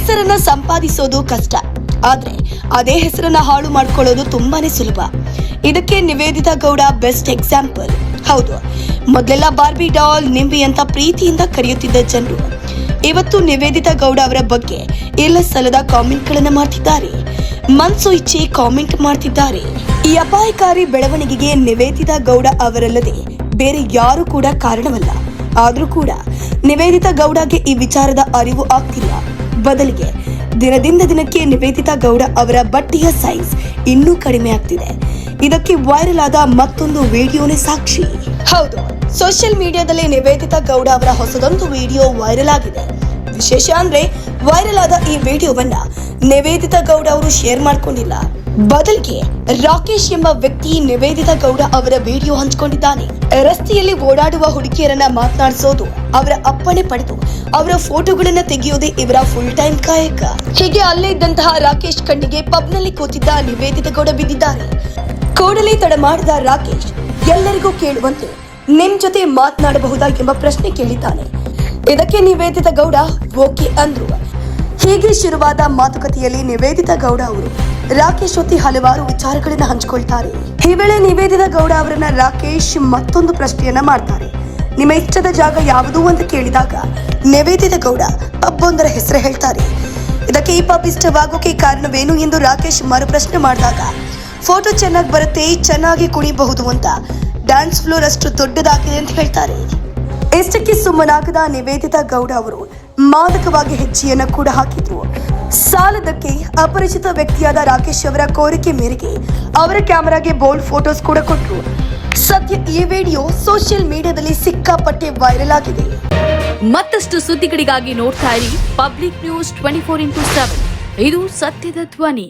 ಹೆಸರನ್ನ ಸಂಪಾದಿಸೋದು ಕಷ್ಟ. ಆದ್ರೆ ಅದೇ ಹೆಸರನ್ನ ಹಾಳು ಮಾಡ್ಕೊಳ್ಳೋದು ತುಂಬಾನೇ ಸುಲಭ. ಇದಕ್ಕೆ ನಿವೇದಿತಾ ಗೌಡ ಬೆಸ್ಟ್ ಎಕ್ಸಾಂಪಲ್. ಹೌದು, ಮೊದಲೆಲ್ಲ ಬಾರ್ಬಿ ಡಾಲ್, ನಿಂಬಿ ಅಂತ ಪ್ರೀತಿಯಿಂದ ಕರೆಯುತ್ತಿದ್ದ ಜನರು. ಇವತ್ತು ನಿವೇದಿತಾ ಗೌಡ ಅವರ ಬಗ್ಗೆ ಎಲ್ಲ ಸಲದ ಕಾಮೆಂಟ್ಗಳನ್ನ ಮಾಡ್ತಿದ್ದಾರೆ. ಮನ್ಸು ಇಚ್ಛೆ ಕಾಮೆಂಟ್ ಮಾಡ್ತಿದ್ದಾರೆ. ಈ ಅಪಾಯಕಾರಿ ಬೆಳವಣಿಗೆಗೆ ನಿವೇದಿತಾ ಗೌಡ ಅವರಲ್ಲದೆ ಬೇರೆ ಯಾರು ಕೂಡ ಕಾರಣವಲ್ಲ. ಆದರೂ ಕೂಡ ನಿವೇದಿತಾ ಗೌಡಗೆ ಈ ವಿಚಾರದ ಅರಿವು ಆಗ್ತಿಲ್ಲ. ಬದಲಿಗೆ ದಿನದಿಂದ ದಿನಕ್ಕೆ ನಿವೇದಿತಾ ಗೌಡ ಅವರ ಬಟ್ಟೆಯ ಸೈಜ್ ಇನ್ನೂ ಕಡಿಮೆ ಆಗ್ತಿದೆ. ಇದಕ್ಕೆ ವೈರಲ್ ಆದ ಮತ್ತೊಂದು ವಿಡಿಯೋನೇ ಸಾಕ್ಷಿ. ಹೌದು ಸೋಷಿಯಲ್ ಮೀಡಿಯಾದಲ್ಲಿ ನಿವೇದಿತಾ ಗೌಡ ಅವರ ಹೊಸದೊಂದು ವಿಡಿಯೋ ವೈರಲ್ ಆಗಿದೆ. ವಿಶೇಷ ಅಂದ್ರೆ ವೈರಲ್ ಆದ ಈ ವಿಡಿಯೋವನ್ನ ನಿವೇದಿತಾ ಗೌಡ ಅವರು ಶೇರ್ ಮಾಡ್ಕೊಂಡಿಲ್ಲ. ಬದಲಿಗೆ ರಾಕೇಶ್ ಎಂಬ ವ್ಯಕ್ತಿ ನಿವೇದಿತಾ ಗೌಡ ಅವರ ವಿಡಿಯೋ ಹಂಚಿಕೊಂಡಿದ್ದಾನೆ. ರಸ್ತೆಯಲ್ಲಿ ಓಡಾಡುವ ಹುಡುಗಿಯರನ್ನ ಮಾತನಾಡಿಸೋದು ಅವರ ಅಪ್ಪಣೆ ಪಡೆದು ಅವರ ಫೋಟೋಗಳನ್ನ ತೆಗೆಯೋದೇ ಇವರ ಫುಲ್ ಟೈಮ್ ಕಾಯಕ. ಹೀಗೆ ಅಲ್ಲೇ ಇದ್ದಂತಹ ರಾಕೇಶ್ ಕಣ್ಣಿಗೆ ಪಬ್ನಲ್ಲಿ ಕೂತಿದ್ದ ನಿವೇದಿತ ಗೌಡ ಬಿದ್ದಿದ್ದಾರೆ. ಕೂಡಲೇ ತಡ ಮಾಡಿದ ರಾಕೇಶ್ ಎಲ್ಲರಿಗೂ ಕೇಳುವಂತೆ ನಿಮ್ ಜೊತೆ ಮಾತನಾಡಬಹುದಾ ಎಂಬ ಪ್ರಶ್ನೆ ಕೇಳಿದ್ದಾನೆ. ಇದಕ್ಕೆ ನಿವೇದಿತಾ ಗೌಡ ಓಕೆ ಅಂದ್ರು. ಹೀಗೆ ಶುರುವಾದ ಮಾತುಕತೆಯಲ್ಲಿ ನಿವೇದಿತಾ ಗೌಡ ಅವರು ರಾಕೇಶ್ ಜೊತೆ ಹಲವಾರು ವಿಚಾರಗಳನ್ನ ಹಂಚಿಕೊಳ್ತಾರೆ. ಈ ವೇಳೆ ನಿವೇದಿತಾ ಗೌಡ ಅವರನ್ನ ರಾಕೇಶ್ ಮತ್ತೊಂದು ಪ್ರಶ್ನೆಯನ್ನ ಮಾಡ್ತಾರೆ. ನಿಮ್ಮ ಇಷ್ಟದ ಜಾಗ ಯಾವುದು ಅಂತ ಕೇಳಿದಾಗ ನಿವೇದಿತಾ ಗೌಡ ಪಬ್ಬೊಂದರ ಹೆಸರು ಹೇಳ್ತಾರೆ. ಇದಕ್ಕೆ ಈ ಪಬ್ ಇಷ್ಟವಾಗೋಕೆ ಕಾರಣವೇನು ಎಂದು ರಾಕೇಶ್ ಮರುಪ್ರಶ್ನೆ ಮಾಡಿದಾಗ, ಫೋಟೋ ಚೆನ್ನಾಗಿ ಬರುತ್ತೆ, ಚೆನ್ನಾಗಿ ಕುಣಿಬಹುದು ಅಂತ ಡ್ಯಾನ್ಸ್ ಫ್ಲೋರ್ ಅಷ್ಟು ದೊಡ್ಡದಾಗಿದೆ ಅಂತ ಹೇಳ್ತಾರೆ. ಇಷ್ಟಕ್ಕೆ ಸುಮ್ಮನಾಗದ ನಿವೇದಿತಾ ಗೌಡ ಅವರು ಮಾದಕವಾಗಿ ಹೆಜ್ಜೆಯನ್ನ ಕೂಡ ಹಾಕಿದ್ರು. ಸಾಲದಕ್ಕೆ ಅಪರಿಚಿತ ವ್ಯಕ್ತಿಯಾದ ರಾಕೇಶ್ ಅವರ ಕೋರಿಕೆ ಮೇರೆಗೆ ಅವರ ಕ್ಯಾಮೆರಾಗೆ ಬೋಲ್ಡ್ ಫೋಟೋಸ್ ಕೂಡ ಕೊಟ್ಟರು ಸದ್ಯ ಈ ವಿಡಿಯೋ ಸೋಷಿಯಲ್ ಮೀಡಿಯಾದಲ್ಲಿ ಸಿಕ್ಕಾಪಟ್ಟೆ ವೈರಲ್ ಆಗಿದೆ. ಮತ್ತಷ್ಟು ಸುದ್ದಿಗಳಿಗಾಗಿ ನೋಡ್ತಾ ಇರಿ public news twenty four into seven. ಇದು ಸತ್ಯದ ಧ್ವನಿ.